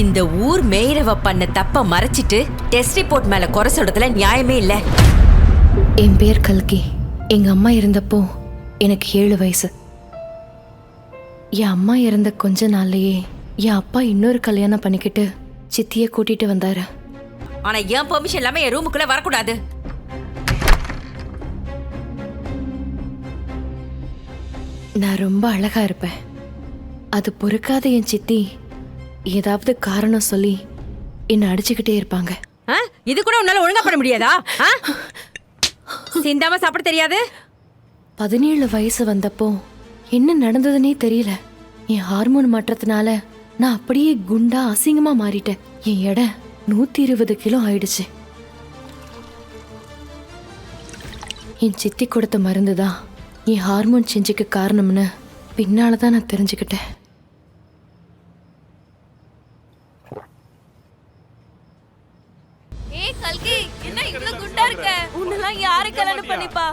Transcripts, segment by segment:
இந்த ஊர் மேயரவ பண்ண தப்ப மறைச்சிட்டு டெஸ்ட் ரிப்போர்ட் மேல குறை சொல்றதுல நியாயமே இல்ல. என் பேர் கல்கி. எங்க அம்மா இருந்தப்போ எனக்கு ஏழு வயசு. என் அம்மா இறந்த கொஞ்ச நாள்லயே என் அப்பா இன்னொரு கல்யாணம் பண்ணிக்கிட்டு சித்திய கூட்டிட்டு வந்தாரு. ஆனா என் பெர்மிஷன் இல்லாம என் ரூமுக்குள்ள வரக்கூடாது. நான் ரொம்ப அழகா இருப்பேன். அது பொறுக்காத என் சித்தி ஏதாவது காரணம் சொல்லி என்னை அடிச்சுக்கிட்டே இருப்பாங்க? இது கூட உன்னால ஒழுங்கா பண்ண முடியாதா? சிந்தாம சாப்பிட தெரியாது? பதினேழு வயசு வந்தப்போ என்ன நடந்ததுன்னே தெரியல. என் ஹார்மோன் மாற்றத்தினால நான் அப்படியே குண்டா அசிங்கமா மாறிட்டேன். என் எடை நூத்தி இருபது கிலோ ஆயிடுச்சு. என் சித்தி கொடுத்த மருந்து தான் என் ஹார்மோன் செஞ்சுக்க காரணம்னு பின்னால தான் நான் தெரிஞ்சுக்கிட்டேன் ஏய் கல்கி என்ன இவ்ளோ குண்டா இருக்க? உன்னெல்லாம் யாரு கல்யாணம் பண்ணிப்பா?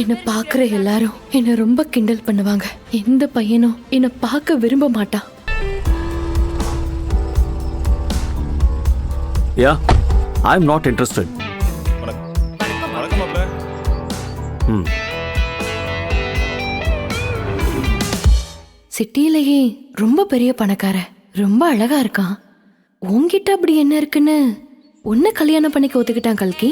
என்னை பார்க்குற எல்லாரும் என்னை ரொம்ப கிண்டல் பண்ணுவாங்க. எந்த பையனும் என்னை பார்க்க விரும்ப மாட்டான் yeah I am not interested hmm. சிட்டியிலேயே ரொம்ப பெரிய பணக்காரன். ரொம்ப அழகா இருக்கான். உன்கிட்ட அப்படி என்ன இருக்குன்னு? உன்னை கல்யாணம் பண்ணிக்க ஒத்துக்கிட்டான் கல்கி.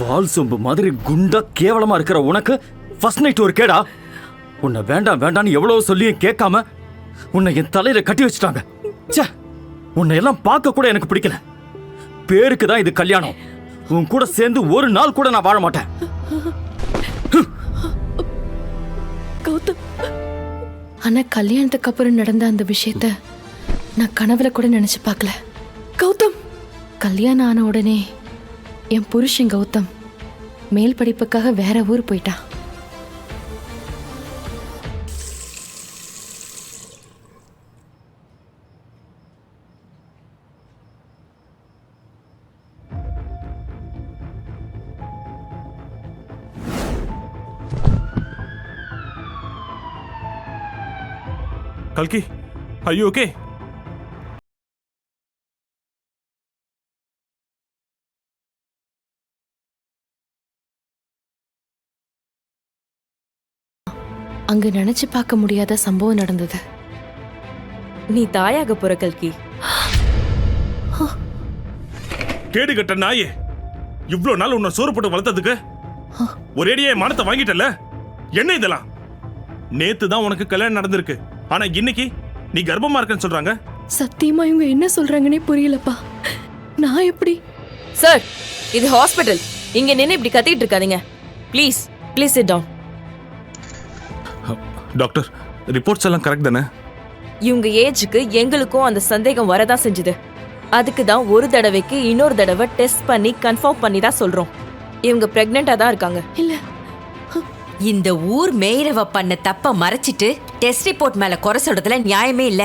பால் சொம்பு மாதிரி குண்டா கேவலமா இருக்கிற உனக்கு ஃபர்ஸ்ட் நைட் ஒரு கேடா? உன்னை வேண்டாம் வேண்டாம்னு எவ்வளவு சொல்லியும் கேட்காம உன்னை என் தலையில கட்டி வச்சுட்டாங்க. ச்சே உன்னை எல்லாம் பார்க்க கூட எனக்கு பிடிக்கல. பேருக்கு தான் இது கல்யாணம். உன் கூட சேர்ந்து ஒரு நாள் கூட நான் வாழ மாட்டேன். கௌதம். ஆனா கல்யாணத்துக்கு அப்புறம் நடந்த அந்த விஷயத்த நான் கனவுல கூட நினைச்சு பார்க்கல. கௌதம். கல்யாணம் ஆன உடனே என் புருஷன் கௌதம் மேல் படிப்புக்காக வேற ஊர் போயிட்டான். கல்கி ஐயோ ஓகே அங்க நினைச்சு பார்க்க முடியாத சம்பவம் நடந்தது. நீ தாயாக போற கல்கி. கேடு கட்ட நாயே. இவ்ளோ நாள் உன்னை சோறு போட்டு வளர்த்ததுக்கு? ஒரேடியே என் மானத்தை வாங்கிட்டல என்ன இதெல்லாம்? நேத்து தான் உனக்கு கல்யாணம் நடந்திருக்கு. ஆனா இன்னைக்கு நீ கர்ப்பமா இருக்கன்னு சொல்றாங்க. சத்தியமா இவங்க என்ன சொல்றாங்கன்னே புரியலப்பா. நான் எப்படி? சார் இது ஹாஸ்பிடல். இங்க நின்னு இப்படி கத்திட்டு இருக்காதீங்க. Please please sit down doctor reports எல்லாம் கரெக்ட் தானே? இவங்க ஏஜுக்கு எங்களுக்கும் அந்த சந்தேகம் வரதான் செஞ்சுது. அதுக்கு தான் ஒரு தடவைக்கு இன்னொரு தடவை டெஸ்ட் பண்ணி கன்ஃபார்ம் பண்ணி தான் சொல்றோம். இவங்க பிரெக்னெண்டா தான் இருக்காங்க. இல்ல. இந்த ஊர் மேயரவ பண்ண தப்ப மறைச்சிட்டு டெஸ்ட் ரிப்போர்ட் மேல குறை சொல்றதுல நியாயமே இல்ல.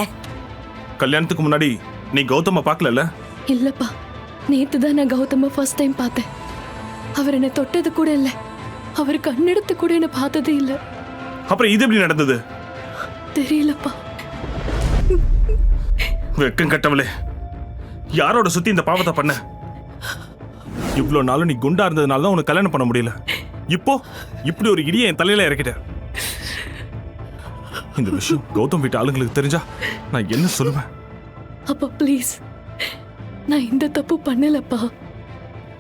கல்யாணத்துக்கு முன்னாடி நீ கௌதம பார்க்கல இல்லப்பா. நேத்து தான் நான் கௌதம ஃபர்ஸ்ட் டைம் பார்த்தேன். அவர் என்னை தொட்டது கூட இல்ல. அவர் கண்ணெடுத்து கூட என்னை பார்த்ததே இல்ல. அப்புறம் இது எப்படி நடந்தது? தெரியலப்பா. வெக்கம் கட்டவளே. யாரோட சுத்தி இந்த பாவத்தை பண்ண? இவ்ளோ நாளும் நீ குண்டா இருந்ததுனால தான் உனக்கு கல்யாணம் பண்ண முடியல. இப்போ இப்படி ஒரு இடியை என் தலையில இறக்கிட்ட. இந்த விஷயம் கௌதம் வீட்டு ஆளுங்களுக்கு தெரிஞ்சா நான் என்ன சொல்லுவேன்? அப்பா ப்ளீஸ் நான் இந்த தப்பு பண்ணலப்பா.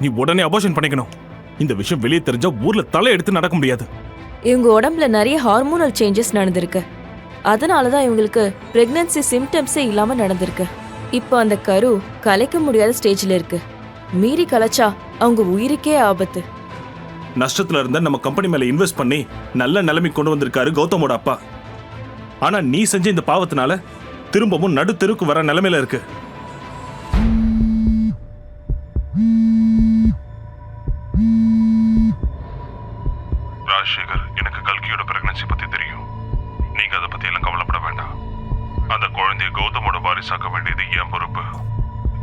நீ உடனே அபார்ஷன் பண்ணிக்கணும். இந்த விஷயம் வெளியே தெரிஞ்சா ஊர்ல தலை எடுத்து நடக்க முடியாது. இவங்க உடம்புல நிறைய ஹார்மோனல் சேஞ்சஸ் நடந்திருக்கு. அதனால தான் இவங்களுக்கு பிரெக்னன்சி சிம்டம்ஸே இல்லாம நடந்திருக்கு. இப்போ அந்த கரு கலைக்க முடியாத ஸ்டேஜ்ல இருக்கு. மீறி கலைச்சா அவங்க உயிருக்கே ஆபத்து. நஷ்டத்துல இருந்த நம்ம கம்பெனி மேல இன்வெஸ்ட் பண்ணி நல்ல நிலைமை கொண்டு வந்திருக்காரு கௌதமோட அப்பா. ஆனா நீ செஞ்ச இந்த பாவத்தினால திரும்பவும் நடு தெருக்கு வர நிலைமையில இருக்கு. ராஜசேகர் எனக்கு கல்கியோட பிரெக்னன்சி பத்தி தெரியும். நீங்க அதை பத்தி எல்லாம் கவலைப்பட வேண்டாம். அந்த குழந்தைய கௌதமோட வாரிசாக்க வேண்டியது என் பொறுப்பு.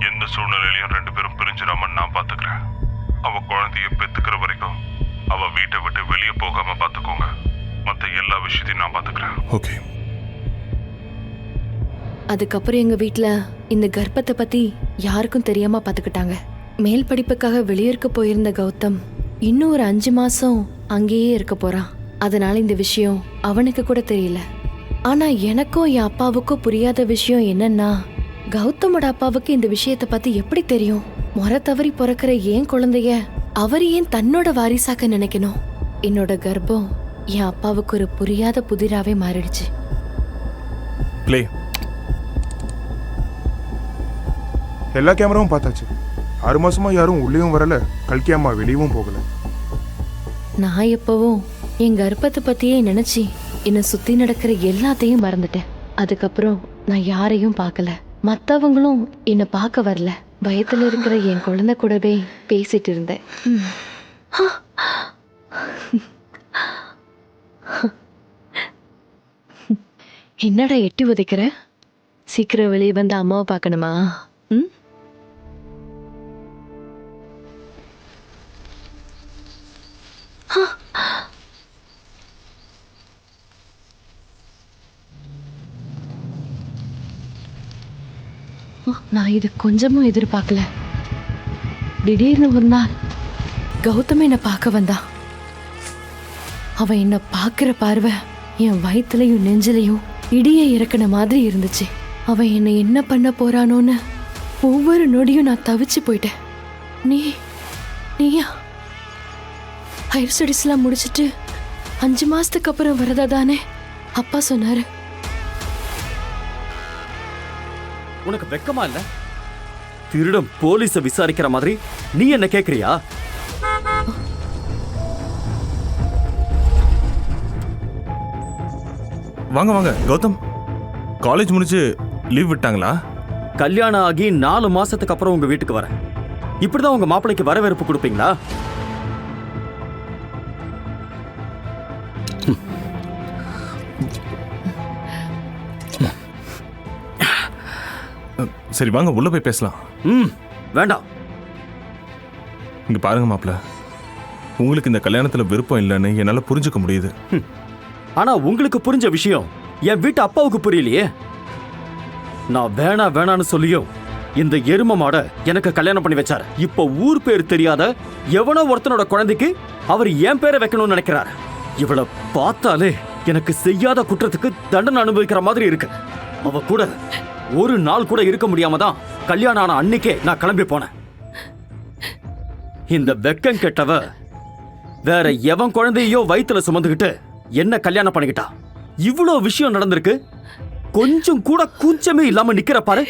எந்த சூழ்நிலையிலையும் ரெண்டு பேரும் பிரிஞ்சிடாம நான் பாத்துக்கிறேன். குழந்தைய பெத்துக்கிற வரைக்கும் அவ வீட்டை விட்டு வெளியே போகாம பாத்துக்கோங்க. மத்த எல்லா விஷயத்தையும் நான் பாத்துக்கிறேன். ஓகே. அதுக்கப்புறம் எங்கள் வீட்டில் இந்த கர்ப்பத்தை பற்றி யாருக்கும் தெரியாமல் பார்த்துக்கிட்டாங்க மேல் படிப்புக்காக வெளியூருக்கு போயிருந்த கௌதம் இன்னும் ஒரு அஞ்சு மாதம் அங்கேயே இருக்க போகிறான் அதனால் இந்த விஷயம் அவனுக்கு கூட தெரியல. ஆனால் எனக்கும் என் அப்பாவுக்கும் புரியாத விஷயம் என்னன்னா கௌதமோட அப்பாவுக்கு இந்த விஷயத்தை பற்றி எப்படி தெரியும்? முறை தவறி பிறக்கிற ஏன் குழந்தைய அவர் ஏன் தன்னோட வாரிசாக்க நினைக்கணும்? என்னோட கர்ப்பம் என் அப்பாவுக்கு ஒரு புரியாத புதிராகவே மாறிடுச்சு. ப்ளே எல்லா கேமராவும் பார்த்தாச்சு. ஆறு மாசமா யாரும் உள்ளேயும் வரல. கல்கி அம்மா வெளியவும் போகல. நான் எப்பவும் என் கர்ப்பத்தை பத்தியே நினைச்சு என்னை சுத்தி நடக்கிற எல்லாத்தையும் மறந்துட்டேன். அதுக்கப்புறம் நான் யாரையும் பார்க்கல. மற்றவங்களும் என்னை பார்க்க வரல. பயத்தில் இருக்கிற என் குழந்தை கூடவே பேசிட்டு இருந்தேன். என்னடா எட்டி உதைக்கிற? சீக்கிரம் வெளியே வந்து அம்மாவை பார்க்கணுமா? நான் இது கொஞ்சமும் எதிர்பார்க்கல. திடீர்னு ஒரு நாள் கௌதம் என்னை பார்க்க வந்தான் அவன் என்னை பார்க்குற பார்வை என் வயிற்றுலையும் நெஞ்சிலையும் இடியை இறக்குன மாதிரி இருந்துச்சு. அவன் என்னை என்ன பண்ண போறானோன்னு ஒவ்வொரு நொடியும் நான் தவிச்சு போயிட்டேன். நீ நீயா? ஹையர் ஸ்டடீஸ்லாம் முடிச்சிட்டு அஞ்சு மாசத்துக்கு அப்புறம் வரதா தானே? அப்பா சொன்னாரு. உனக்கு வெக்கமா இல்ல? திருடம் போலீஸ விசாரிக்கிற மாதிரி நீ என்ன கேக்குறியா? வாங்க வாங்க கௌதம். காலேஜ் முடிச்சு லீவ் விட்டாங்களா? கல்யாணம் ஆகி நாலு மாசத்துக்கு அப்புறம் உங்க வீட்டுக்கு வரேன். இப்படிதான் உங்க மாப்பிளைக்கு வரவேற்பு கொடுப்பீங்களா? சரி வாங்க உள்ள போய் பேசலாம். ம் வேண்டாம். இங்க பாருங்க மாப்ள உங்களுக்கு இந்த கல்யாணத்துல விருப்பம் இல்லைன்னு என்னால புரிஞ்சுக்க முடியுது. ஆனா உங்களுக்கு புரிஞ்ச விஷயம் என் வீட்டு அப்பாவுக்கு புரியலையே. நான் வேணா வேணான்னு சொல்லியும் இந்த எரும மாட எனக்கு கல்யாணம் பண்ணி வச்சாரு. இப்போ ஊர் பேர் தெரியாத எவனோ ஒருத்தனோட குழந்தைக்கு அவர் என் பேரை வைக்கணும்னு நினைக்கிறாரு. இவளை பார்த்தாலே எனக்கு செய்யாத குற்றத்துக்கு தண்டனை அனுபவிக்கிற மாதிரி இருக்கு. அவ கூட ஒரு நாள் கூட இருக்க முடியாம தான் கல்யாணம் ஆன அன்னைக்கே நான் கிளம்பி போனேன். இந்த வெக்கம் கெட்டவ வேற எவன் குழந்தையோ வயிற்றுல சுமந்துக்கிட்டு என்ன கல்யாணம் பண்ணிக்கிட்டா? இவ்வளோ விஷயம் நடந்திருக்கு. கொஞ்சம் கூட கூச்சமே இல்லாம நிக்கிற பாரு.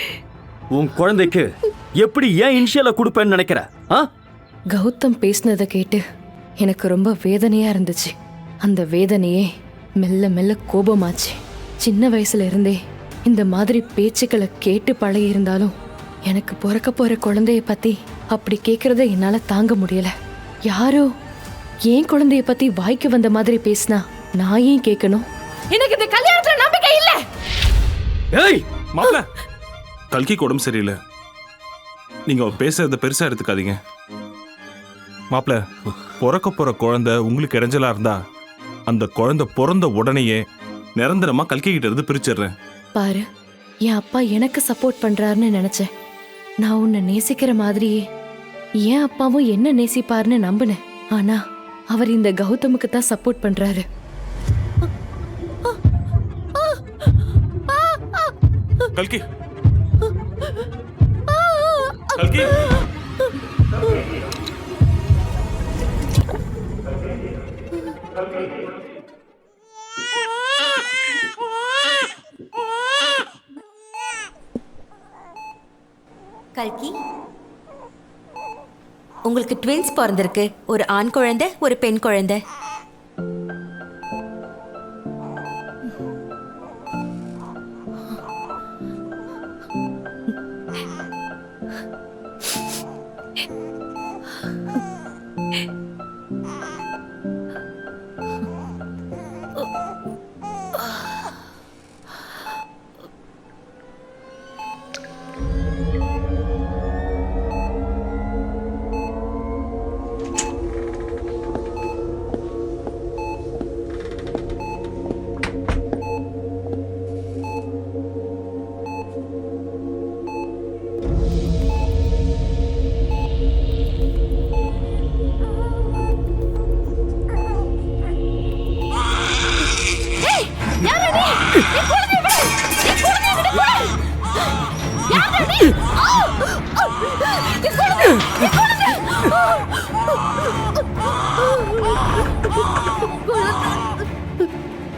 உன் குழந்தைக்கு எப்படி ஏன் இனிஷியலை கொடுப்பேன்னு நினைக்கிற? ஆ? கௌதம் பேசினதை கேட்டு எனக்கு ரொம்ப வேதனையா இருந்துச்சு. அந்த வேதனையே மெல்ல மெல்ல கோபமாச்சு. சின்ன வயசுல இருந்தே இந்த மாதிரி பேச்சுக்களை கேட்டு பழகி இருந்தாலும் எனக்கு பிறக்க போற குழந்தைய பத்தி அப்படி கேட்குறத என்னால தாங்க முடியல. யாரோ ஏன் குழந்தைய பத்தி வாய்க்கு வந்த மாதிரி பேசினா நான் ஏன் கேட்கணும் எனக்கு இந்த கல்யாணத்துல நம்பிக்கை இல்ல! ஏய் மாப்ள கல்கிக்கு உடம்பு சரியில்லை. நீங்க பேசுறத பெருசா எடுத்துக்காதீங்க. மாப்ள பிறக்க போற குழந்தை உங்களுக்கு இடைஞ்சலா இருந்தா அந்த குழந்தை பிறந்த உடனேயே நிரந்தரமா கல்கி கிட்ட இருந்து பிரிச்சிடுறேன். பாரு என் அப்பா எனக்கு சப்போர்ட் பண்றாருன்னு நினைச்சேன். நான் உன்னை நேசிக்கிற மாதிரியே என் அப்பாவும் என்ன நேசிப்பாருன்னு நம்பினேன். ஆனா அவர் இந்த கௌதமுக்கு தான் சப்போர்ட் பண்றாரு. கல்கி. கல்கி. கல்கி? உங்களுக்கு ட்வின்ஸ் பிறந்திருக்கு. ஒரு ஆண் குழந்தை ஒரு பெண் குழந்தை.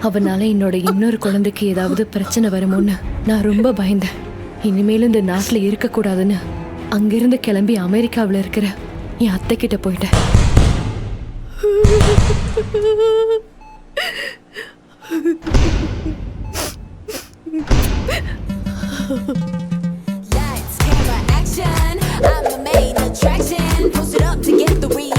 அவனால என்னோட இன்னொரு குழந்தைக்கு ஏதாவது பிரச்சனை வருமோன்னு நான் ரொம்ப பயந்தேன் இனிமேலும் இந்த நாட்டில் இருக்கக்கூடாதுன்னு அங்கிருந்து கிளம்பி அமெரிக்காவில் இருக்கிற என் அத்தை கிட்ட போயிட்டேன் Lights, camera, action. I'm the main attraction. Post it up to get the reason.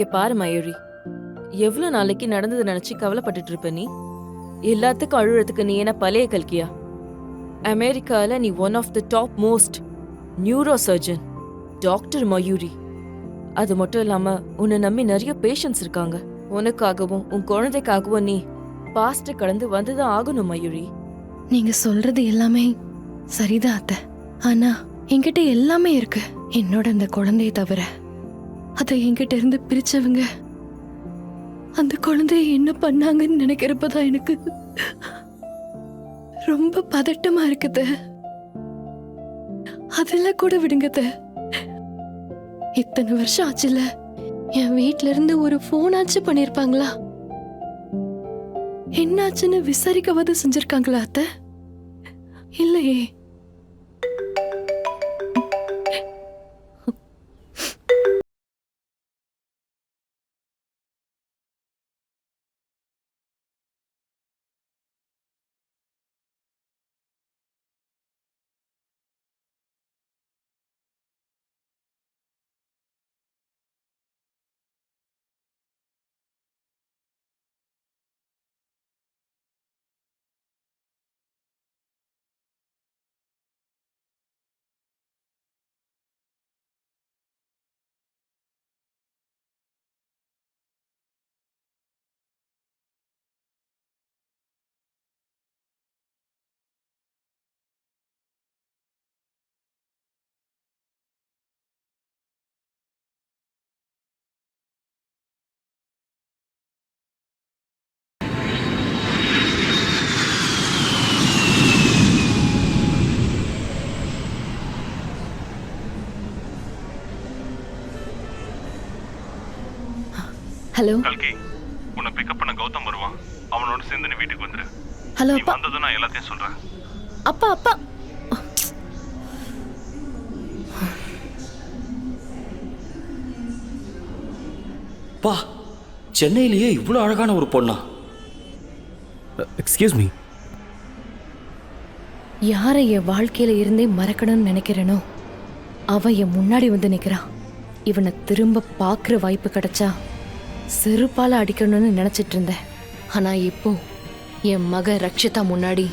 இங்க பாரு மயூரி. எவ்வளவு நாளைக்கு நடந்ததை நினைச்சு கவலைப்பட்டுட்டு இருப்ப நீ? எல்லாத்துக்கும் அழுறதுக்கு நீ என்ன பழைய கல்கியா? அமெரிக்கால நீ one of the top most neuro surgeon doctor Mayuri. அது மட்டும் இல்லாம உன்னை நம்பி நிறைய பேஷண்ட்ஸ் இருக்காங்க. உனக்காகவும் உன் குழந்தைக்காகவும் நீ பாஸ்ட் கடந்து வந்துதான் ஆகணும் மயூரி. நீங்க சொல்றது எல்லாமே சரிதான் அத்தை. ஆனா என்கிட்ட எல்லாமே இருக்கு. என்னோட அந்த குழந்தைய தவிர. அதை என்கிட்ட இருந்து பிரிச்சவங்க. அந்த குழந்தைய என்ன பண்ணாங்கன்னு நினைக்கிறப்பதான் எனக்கு ரொம்ப பதட்டமா இருக்குது. அதெல்லாம் கூட விடுங்கத. இத்தனை வருஷம் ஆச்சுல என் வீட்ல இருந்து ஒரு போனாச்சு பண்ணிருப்பாங்களா? என்னாச்சுன்னு விசாரிக்கவாது செஞ்சிருக்காங்களா அத்தை? இல்லையே. ஹலோ. கல்கி உன்னை பிக்கப் பண்ண கௌதம் வருவான். அவனோட சேர்ந்து நீ வீட்டுக்கு வந்துரு. ஹலோ நீ அப்பா. வந்ததும் நான் எல்லாத்தையும் சொல்றேன். அப்பா அப்பா. பா சென்னையிலேயே இவ்வளோ அழகான ஒரு பொண்ணா? எக்ஸ்கியூஸ் மீ யாரை என் வாழ்க்கையில இருந்தே மறக்கணும்னு நினைக்கிறேனோ அவன் என் முன்னாடி வந்து நிக்கிறான் இவனை திரும்ப பார்க்குற வாய்ப்பு கிடைச்சா செருப்பால அடிக்கணும்னு நினைச்சிட்டு இருந்தேன். ஆனா இப்போ என் மக ரக்ஷிதா முன்னாடி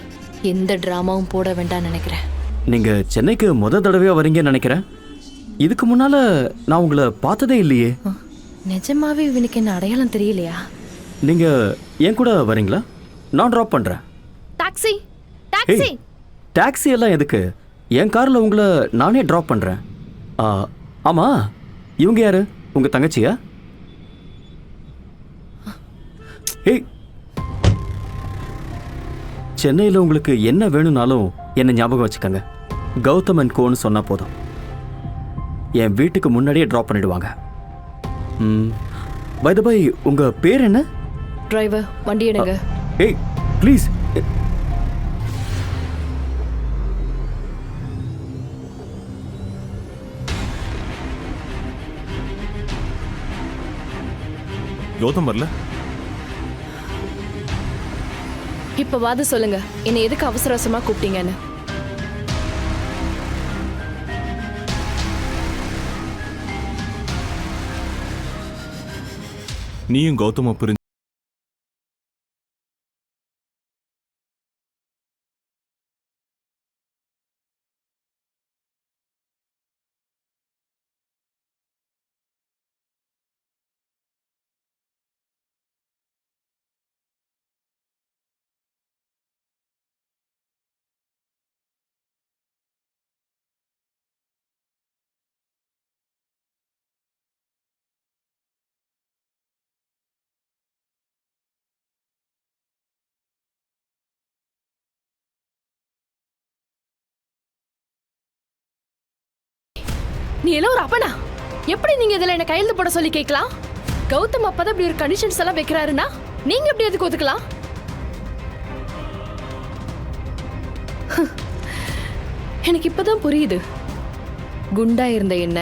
எந்த டிராமாவும் போட வேண்டாம்னு நினைக்கிறேன். நீங்கள் சென்னைக்கு முத தடவையாக வரீங்கன்னு நினைக்கிறேன். இதுக்கு முன்னால் நான் உங்களை பார்த்ததே இல்லையே. நிஜமாவே இவனுக்கு என்ன அடையாளம் தெரியலையா? நீங்கள் என் கூட வரீங்களா? நான் ட்ராப் பண்ணுறேன் டாக்ஸி ஏய் டாக்ஸி. எல்லாம் எதுக்கு? என் காரில் உங்களை நானே ட்ராப் பண்ணுறேன் ஆமாம் இவங்க யாரு? உங்கள் தங்கச்சியா? ஏய் சென்னையில் உங்களுக்கு என்ன வேணும்னாலும் என்ன ஞாபகம் வச்சுக்கோங்க. கௌதம் அண்ட் கோன்னு சொன்னால் போதும். என் வீட்டுக்கு முன்னாடியே ட்ராப் பண்ணிடுவாங்க. ம். பை த பை உங்கள் பேர் என்ன? டிரைவர் வண்டி எடுங்க. ஏய் ப்ளீஸ் கௌதம் வரல? இப்ப வாது சொல்லுங்க. என்னை எதுக்கு அவசர அவசரமா கூப்பிட்டீங்கன்னு? நீயும் கௌதம பிரிஞ்சு நீ எல்லாம் ஒரு அப்பனா? எப்படி நீங்க இதுல என்ன கையெழுத்து போட சொல்லி கேட்கலாம்? கௌதம் அப்பதான் இப்படி ஒரு கண்டிஷன்ஸ் எல்லாம் வைக்கிறாருன்னா நீங்க எப்படி எதுக்கு ஒத்துக்கலாம் எனக்கு இப்பதான் புரியுது. குண்டா இருந்த என்ன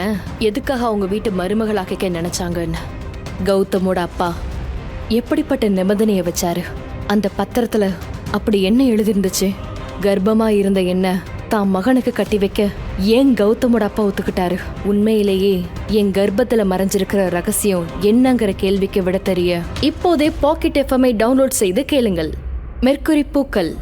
எதுக்காக அவங்க வீட்டு மருமகளாக்க நினைச்சாங்கன்னு. கௌதமோட அப்பா எப்படிப்பட்ட நிபந்தனையை வச்சாரு? அந்த பத்திரத்துல அப்படி என்ன எழுதிருந்துச்சு? கர்ப்பமா இருந்த என்ன தான் மகனுக்கு கட்டி வைக்க ஏன் கௌதமோட அப்பா ஒத்துக்கிட்டாரு? உண்மையிலேயே என் கர்ப்பத்துல மறைஞ்சிருக்கிற ரகசியம் என்னங்கிற கேள்விக்கு விட தெரிய இப்போதே பாக்கெட் எஃப்எம்ஐ டவுன்லோட் செய்து கேளுங்கள். மெர்க்குரி பூக்கள்.